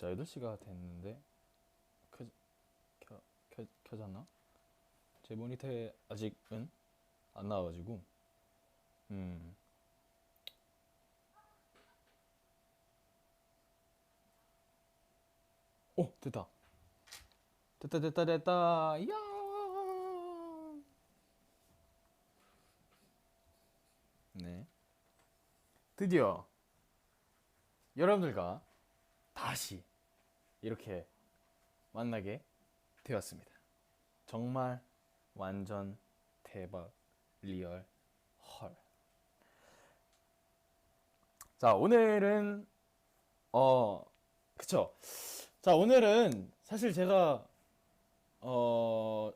자, 8시가 됐는데 켜, 켜, 켜, 켜졌나? 제 모니터에 아직은 안 나와가지고 음 오, 됐다. 됐다, 됐다, 됐다. 이야! 네. 드디어 여러분들과 다시 이렇게 만나게 되었습니다. 정말 완전 대박 리얼 헐. 자, 오늘은 어 그쵸. 자, 오늘은 사실 제가 어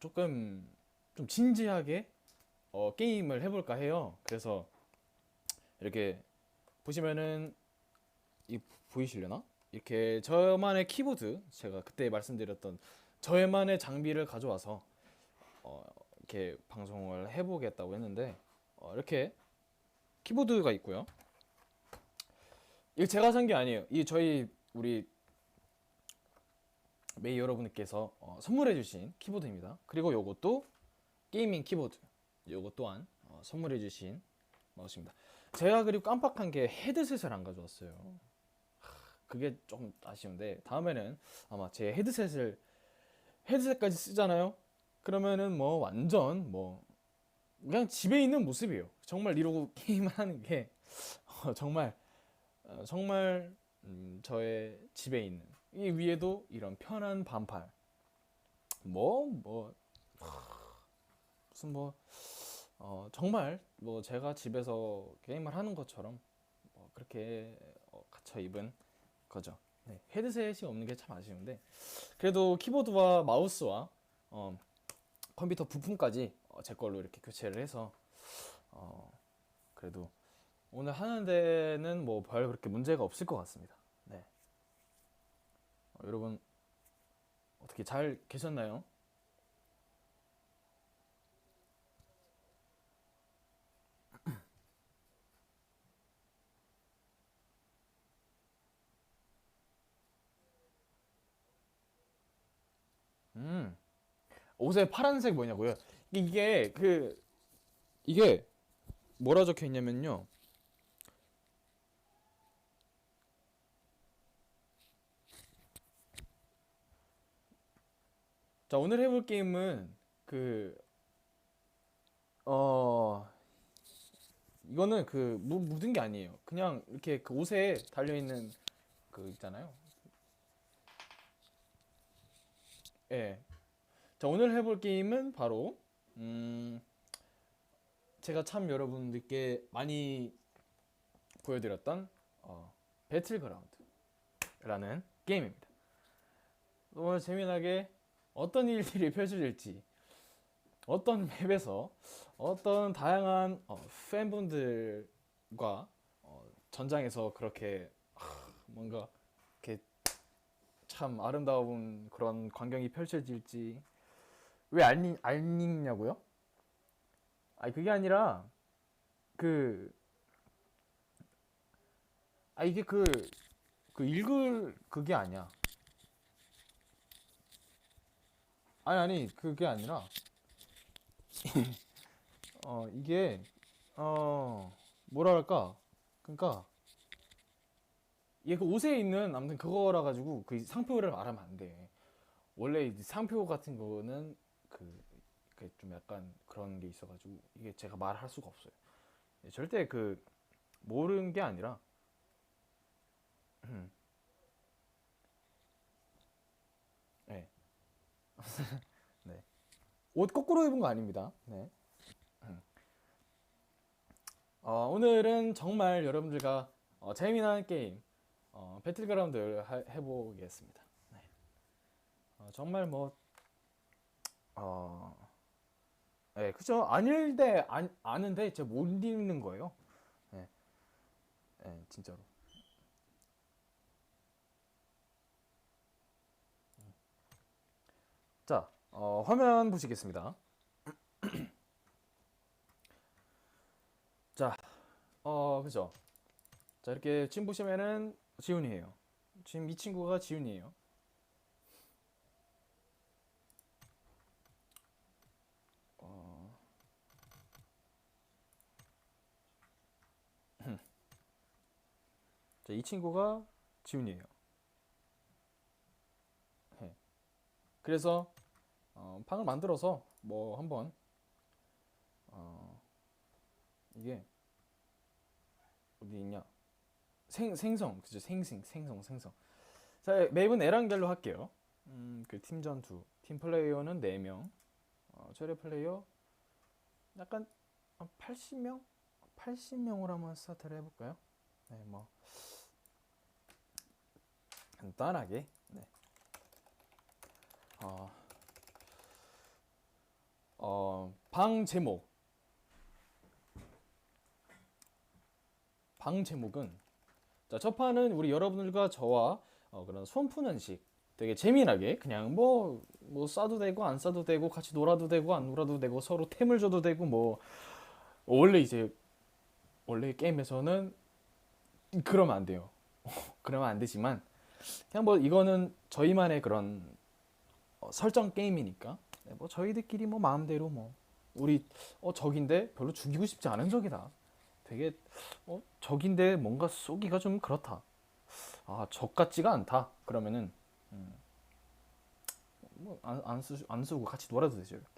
조금 좀 진지하게 어 게임을 해볼까 해요. 그래서 이렇게 보시면은 이 보이시려나? 이렇게 저만의 키보드 제가 그때 말씀드렸던 저만의 장비를 가져와서 어, 이렇게 방송을 해보겠다고 했는데 어, 이렇게 키보드가 있고요. 이거 제가 산 게 아니에요. 이 저희 우리 메이 여러분께서 어, 선물해주신 키보드입니다. 그리고 요것도 게이밍 키보드. 요것 또한 어, 선물해주신 마우스입니다. 제가 그리고 깜빡한 게 헤드셋을 안 가져왔어요. 하, 그게 좀 아쉬운데 다음에는 아마 제 헤드셋을 헤드셋까지 쓰잖아요. 그러면은 뭐 완전 뭐 그냥 집에 있는 모습이에요. 정말 이러고 게임을 하는 게 어, 정말 어, 정말 음, 저의 집에 있는 이 위에도 이런 편한 반팔 뭐뭐 무슨 뭐 어, 정말 뭐 제가 집에서 게임을 하는 것처럼 뭐 그렇게 어, 갇혀 입은 거죠. 네, 헤드셋이 없는 게 참 아쉬운데 그래도 키보드와 마우스와 어, 컴퓨터 부품까지 어, 제 걸로 이렇게 교체를 해서 어, 그래도 오늘 하는 데는 뭐 별 그렇게 문제가 없을 것 같습니다. 네. 어, 여러분 어떻게 잘 계셨나요? 음. 옷에 파란색 뭐냐고요? 이게 그 이게 뭐라 적혀 있냐면요. 자, 오늘 해볼 게임은 그, 어, 이거는 그 무, 묻은 게 아니에요. 그냥 이렇게 그 옷에 달려 있는 그 있잖아요. 예. 자, 오늘 해볼 게임은 바로, 음, 제가 참 여러분들께 많이 보여드렸던, 어, 배틀그라운드라는 게임입니다. 오늘 재미나게 어떤 일들이 펼쳐질지, 어떤 맵에서 어떤 다양한 어, 팬분들과 어, 전장에서 그렇게 하, 뭔가 이렇게 참 아름다운 그런 광경이 펼쳐질지 왜 안, 안 읽냐고요? 아니 그게 아니라 그 아 이게 그 그 읽을 그게 아니야. 아니 아니 그게 아니라 어 이게 어 뭐랄까 그러니까 얘 그 옷에 있는 아무튼 그거라 가지고 그 상표를 말하면 안 돼. 원래 이 상표 같은 거는 그, 그좀 약간 그런 게 있어가지고 이게 제가 말할 수가 없어요. 예, 절대 그 모르는 게 아니라 음. 네. 네. 옷 거꾸로 입은 거 아닙니다. 네. 음. 어, 오늘은 정말 여러분들과 어, 재미난 게임 어, 배틀그라운드를 하- 해보겠습니다. 네. 어, 정말 뭐 어, 네, 그죠? 아닐때 안, 아는데 제가 못 읽는 거예요. 네, 네, 진짜로. 자, 어, 화면 보시겠습니다. 자, 어, 그죠? 자, 이렇게 지금 보시면은 지훈이에요. 지금 이 친구가 지훈이에요. 어... 자, 이 친구가 지훈이에요. 네. 그래서 어, 방을 만들어서 뭐 한번 어, 이게 어디 있냐? 생 생성 그죠? 생생 생성 생성. 자 맵은 에란겔로 할게요. 음, 그 팀전 두. 팀 플레이어는 4명. 어, 최대 플레이어 약간 한 80명? 80명으로 한번 스타트를 해볼까요? 네, 뭐 간단하게. 네. 어, 어, 방 제목. 방 제목은 자, 첫 판은 우리 여러분들과 저와 어, 그런 손 푸는 식 되게 재미나게 그냥 뭐, 뭐 싸도 되고 안 싸도 되고 같이 놀아도 되고 안 놀아도 되고 서로 템을 줘도 되고 뭐 원래 이제 원래 게임에서는 그러면 안 돼요. 그러면 안 되지만 그냥 뭐 이거는 저희만의 그런 어, 설정 게임이니까 네, 뭐 저희들끼리 뭐 마음대로 뭐 우리 어 적인데 별로 죽이고 싶지 않은 적이다. 되게 어 적인데 뭔가 쏘기가 좀 그렇다. 아적 같지가 않다. 그러면은 음, 뭐안안 안 쓰고 같이 놀아도 되죠. 이렇게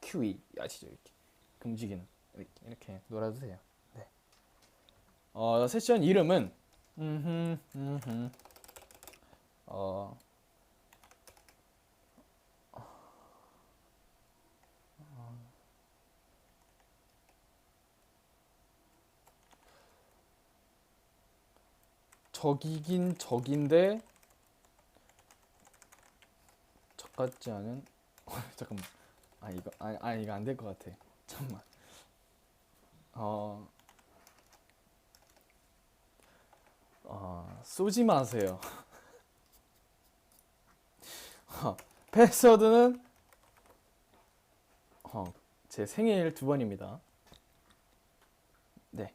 QE 아시죠? 이렇게 금지기는 이렇게 이렇게 놀아도 돼요. 네. 어 세션 이름은 음흠 음흠 적이긴 적인데 적 같지 않은 잠깐만. 아 이거 아, 아 이거 안 될 것 같아. 잠깐만. 어, 어 쏘지 마세요. 어, 패스워드는 어, 제 생일 두 번입니다. 네.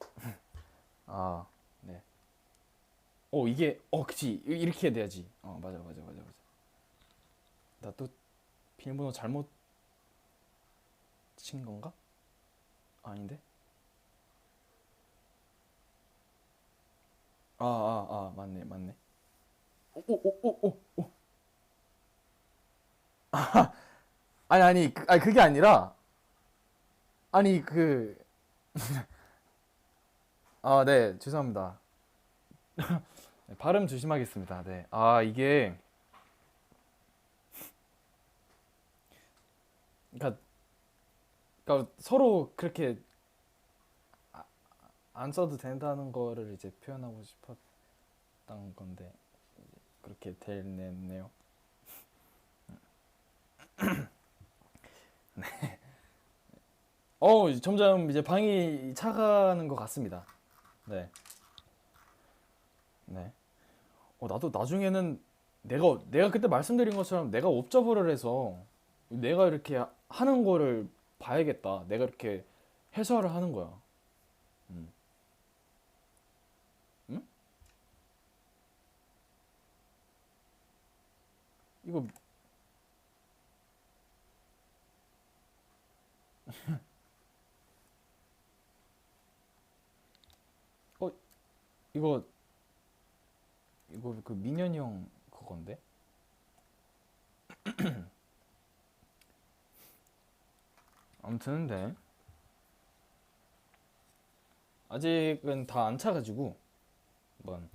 아, 네. 어, 이게, 어, 그치. 이- 이렇게 해야 돼야지. 어, 맞아, 맞아, 맞아, 맞아. 나 또 비밀번호 잘못 친 건가? 아닌데? 아, 아, 아, 맞네, 맞네. 오, 오, 오, 오, 오, 오. 아니, 아니, 그, 아니, 그게 아니라, 아니, 그, 아, 네, 죄송합니다. 네, 발음 조심하겠습니다. 네. 아, 이게 그러니까, 그러니까 서로 그렇게 아- 안 써도 된다는 거를 이제 표현하고 싶었던 건데 그렇게 됐네요. 네. 어, 점점 이제 방이 차가는 것 같습니다. 네. 네. 어, 나도 나중에는 내가 내가 그때 말씀드린 것처럼 내가 옵저버를 해서 내가 이렇게 하는 거를 봐야겠다. 내가 이렇게 해설을 하는 거야. 음. 응? 이거 어 이거 이거 그 민현이 형 그건데? 아무튼 네 아직은 다 안 차가지고 한번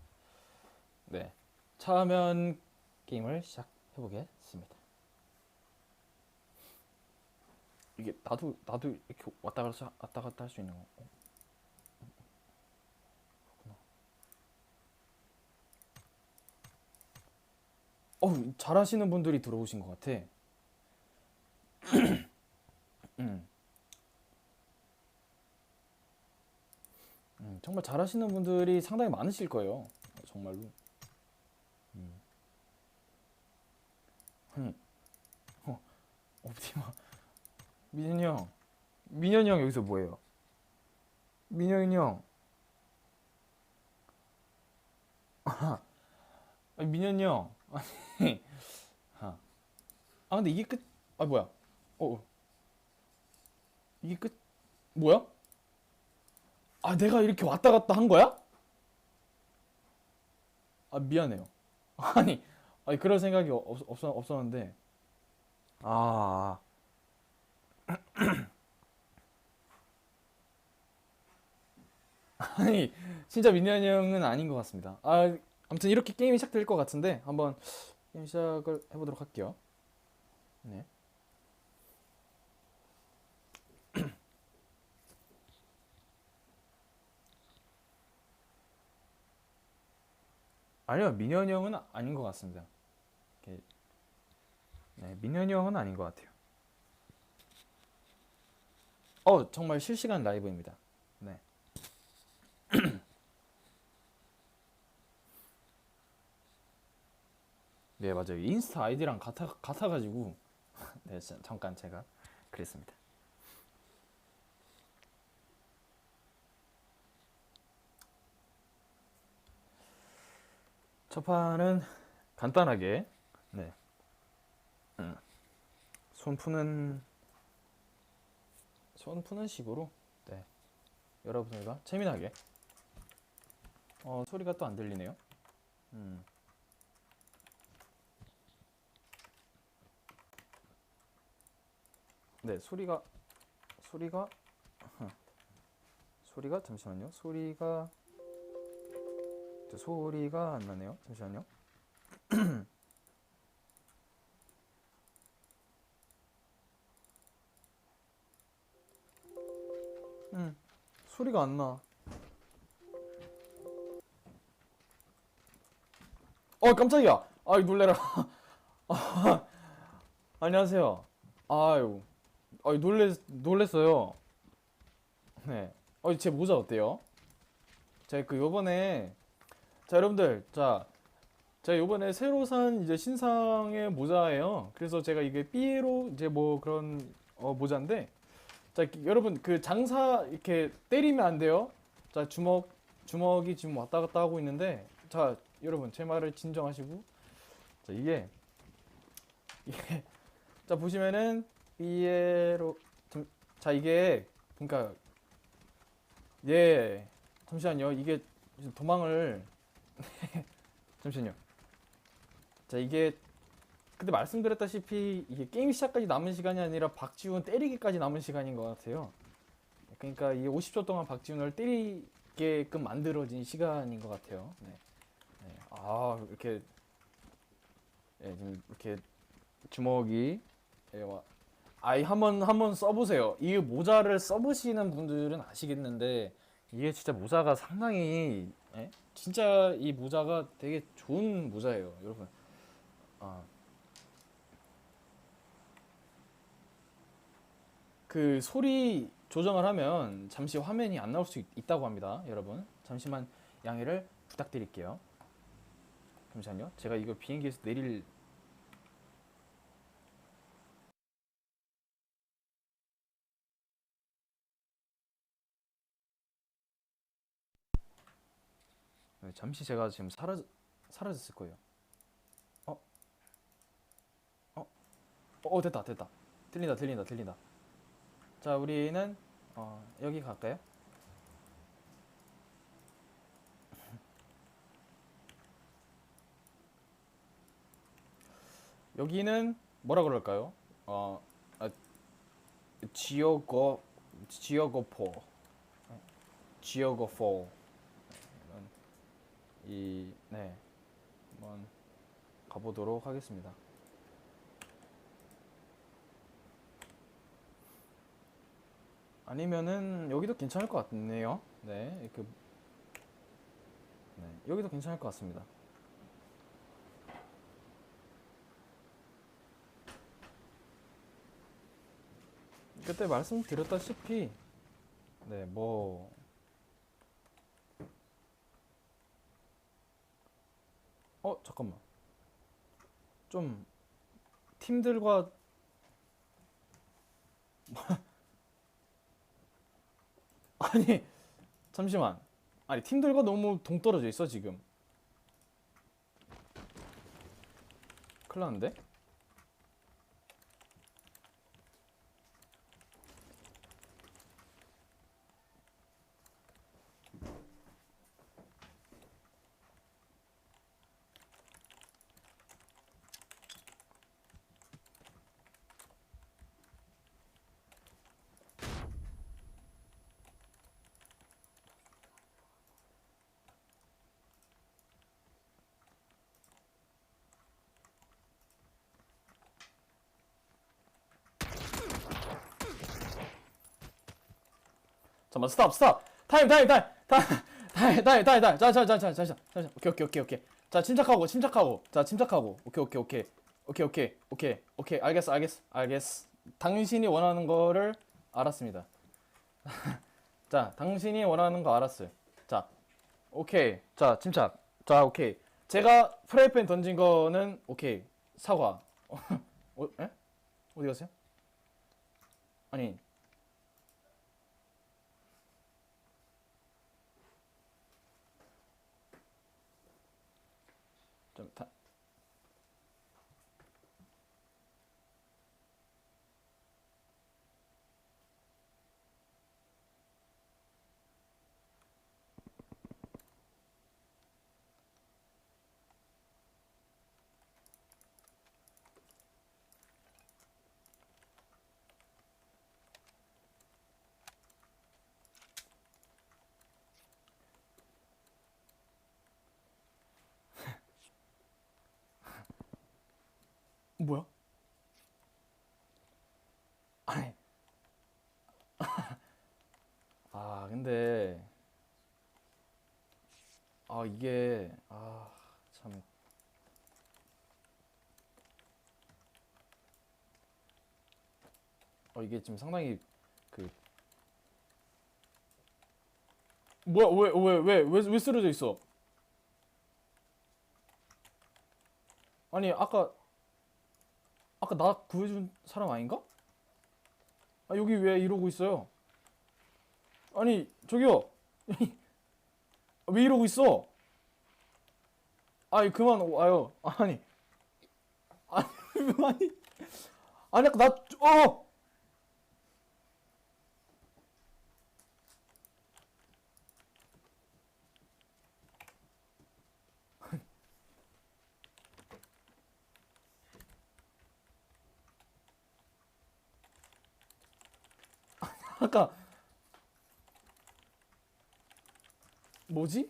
네 차면 게임을 시작해 보겠습니다. 이게 나도 나도 이렇게 왔다 갔다 왔다 갔다 할 수 있는 거. 어? 어, 잘하시는 분들이 들어오신 것 같아. 음. 음, 정말 잘하시는 분들이 상당히 많으실 거예요. 어, 정말로. 음. 음. 어, 옵티마. 민현이 형. 민현이 형 여기서 뭐해요? 민현이 형. 민현이 형. 아니, 아. 아, 근데 이게 끝, 아, 뭐야. 어, 어. 이게 끝, 뭐야? 아, 내가 이렇게 왔다 갔다 한 거야? 아, 미안해요. 아니, 아니, 그럴 생각이 없, 없, 없었는데. 아. 아니, 진짜 민현이 형은 아닌 것 같습니다. 아, 아무튼 이렇게 게임이 시작될 것 같은데 한번 게임 시작을 해보도록 할게요. 네. 아니요, 민현이 형은 아닌 것 같습니다. 네, 민현이 형은 아닌 것 같아요. 어, 정말 실시간 라이브입니다. 네. 네, 맞아요. 인스타 아이디랑 같아, 같아가지고. 네, 자- 잠깐 제가 그랬습니다. 첫 판은 간단하게, 네. 음, 손 푸는, 손 푸는 식으로, 네. 여러분들과 재미나게. 어, 소리가 또 안 들리네요. 음. 네, 소리가 소리가 소리가 잠시만요. 소리가 저 소리가 안 나네요. 잠시만요. 음, 소리가 안 나. 어, 깜짝이야. 아이, 놀래라. 아, 안녕하세요. 아유, 아유, 놀랬, 놀랬어요. 네. 어, 제 모자 어때요? 제가 그 요번에, 자, 여러분들, 자, 제가 요번에 새로 산 이제 신상의 모자예요. 그래서 제가 이게 삐에로 이제 뭐 그런 어, 모자인데, 자, 여러분, 그 장사 이렇게 때리면 안 돼요. 자, 주먹, 주먹이 지금 왔다 갔다 하고 있는데, 자, 여러분, 제 말을 진정하시고, 자, 이게, 이게, 자, 보시면은, 삐에로, 좀- 자, 이게, 그러니까, 예, 잠시만요. 이게 도망을, 잠시만요. 자, 이게, 그때 말씀드렸다시피, 이게 게임 시작까지 남은 시간이 아니라 박지훈 때리기까지 남은 시간인 것 같아요. 그러니까 이 50초 동안 박지훈을 때리게끔 만들어진 시간인 것 같아요. 네. 네. 아, 이렇게, 예, 지금 이렇게 주먹이, 예, 와, 아이 한번 한번 써보세요. 이 모자를 써보시는 분들은 아시겠는데 이게 진짜 모자가 상당히 예? 진짜 이 모자가 되게 좋은 모자예요, 여러분. 아, 그 소리 조정을 하면 잠시 화면이 안 나올 수 있, 있다고 합니다, 여러분. 잠시만 양해를 부탁드릴게요. 잠시만요. 제가 이거 비행기에서 내릴 잠시 제가 지금 사라 사라졌을 거예요. 어? 어? 어 됐다 됐다. 들린다 들린다 들린다. 자 우리는 어, 여기 갈까요? 여기는 뭐라 그럴까요? 어, 아, 지오고 지오고포 지오고포 이, 네, 한번 가보도록 하겠습니다. 아니면은 여기도 괜찮을 것 같네요. 네, 이렇게, 네, 여기도 괜찮을 것 같습니다. 그때 말씀드렸다시피, 네, 뭐, 어, 잠깐만. 좀 팀들과 아니, 잠시만. 아니, 팀들과 너무 동떨어져 있어, 지금. 큰일 났는데? 잠깐만 스탑 스탑. 타임 타임 타임. 타임 타임 타임 타임 타임. 자자자자자자. 오케이 오케이 오케이 오케이. 자 침착하고 침착하고. 자 침착하고. 오케이 오케이 오케이. 오케이 오케이 오케이 오케이. 알겠어 알겠어 알겠어. 당신이 원하는 거를 알았습니다. 자 당신이 원하는 거 알았어요. 자 오케이. 자 침착. 자 오케이. 제가 프라이팬 던진 거는 오케이. 사과. 어, 어, 에? 어디 갔어요? 아니 för 뭐야? 아니. 아, 근데 아, 이게 아, 참 어, 이게 지금 상당히 그 뭐야? 왜 왜 왜 왜 왜 쓰러져 있어? 아니, 아까 아까 나 구해준 사람 아닌가? 아 여기 왜 이러고 있어요? 아니 저기요 왜 이러고 있어? 아니 그만 와요 아니 아니 아니 아니 아까 나 어! 아까 뭐지?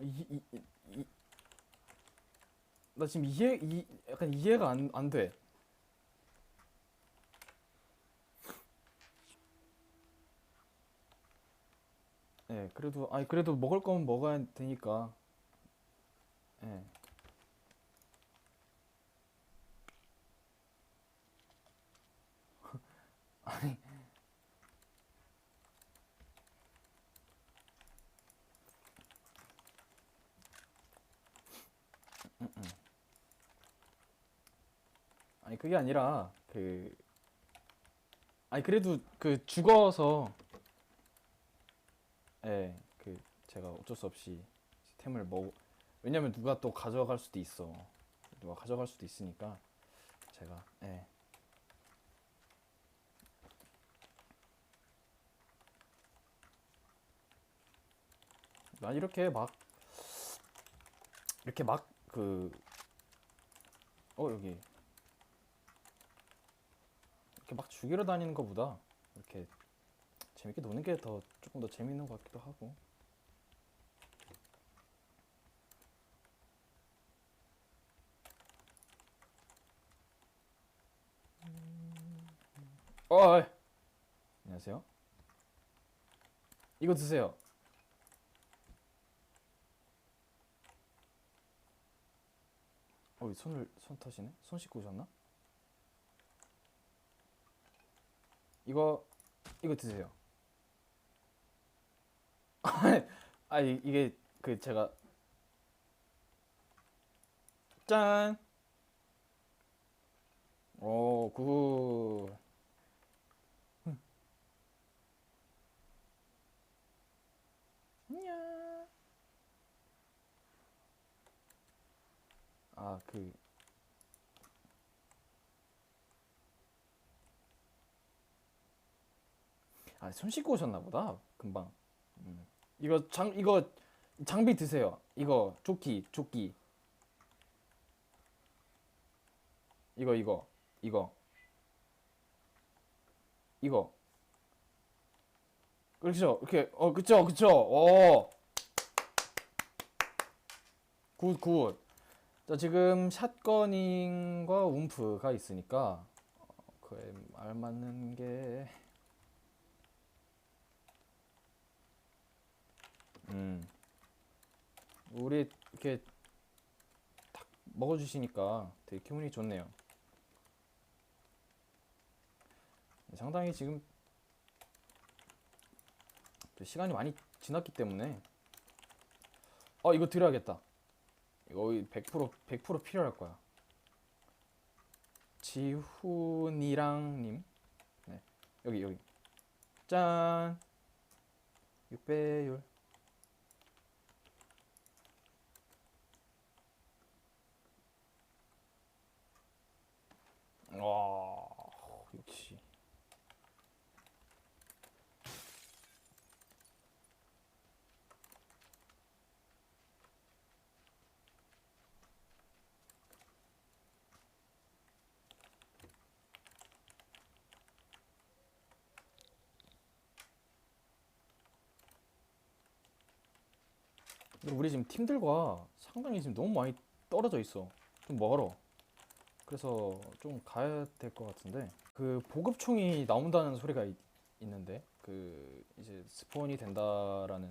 이, 이, 이, 이, 나 지금 이해 이 약간 이해가 안, 안 돼. 예, 그래도 아니 그래도 먹을 거면 먹어야 되니까. 예. 아니. 아니 그게 아니라 그 아니 그래도 그 죽어서 예, 그 제가 어쩔 수 없이 템을 먹 왜냐면 누가 또 가져갈 수도 있어. 누가 가져갈 수도 있으니까 제가 예. 난 이렇게 막 이렇게 막 그 어 여기 이렇게 막 죽이러 다니는 것보다 이렇게 재밌게 노는 게 더 조금 더 재밌는 것 같기도 하고 어, 어이. 안녕하세요. 이거 드세요. 어, 이 손을 손 터시네? 손 씻고 오셨나? 이거 이거 드세요. 아, 이- 이게 그 제가 짠. 오, 굿. 아그 아, 손 씻고 오셨나 보다. 금방. 음. 이거 장 이거 장비 드세요. 이거 조끼 조끼. 이거 이거 이거 이거. 그렇죠. 이렇게 어 그쵸 그쵸. 어. 굿 굿. 자 지금 샷건인과 움프가 있으니까 어, 그에 알맞는 게 음. 우리 이렇게 딱 먹어주시니까 되게 기분이 좋네요. 상당히 지금 시간이 많이 지났기 때문에 어 이거 드려야겠다. 이거 100% 100% 필요할 거야. 지훈이랑 님, 네 여기 여기 짠 6배율. 와 역시 근데 우리 지금 팀들과 상당히 지금 너무 많이 떨어져 있어. 좀 멀어. 그래서 좀 가야 될 것 같은데 그 보급총이 나온다는 소리가 있, 있는데 그 이제 스폰이 된다라는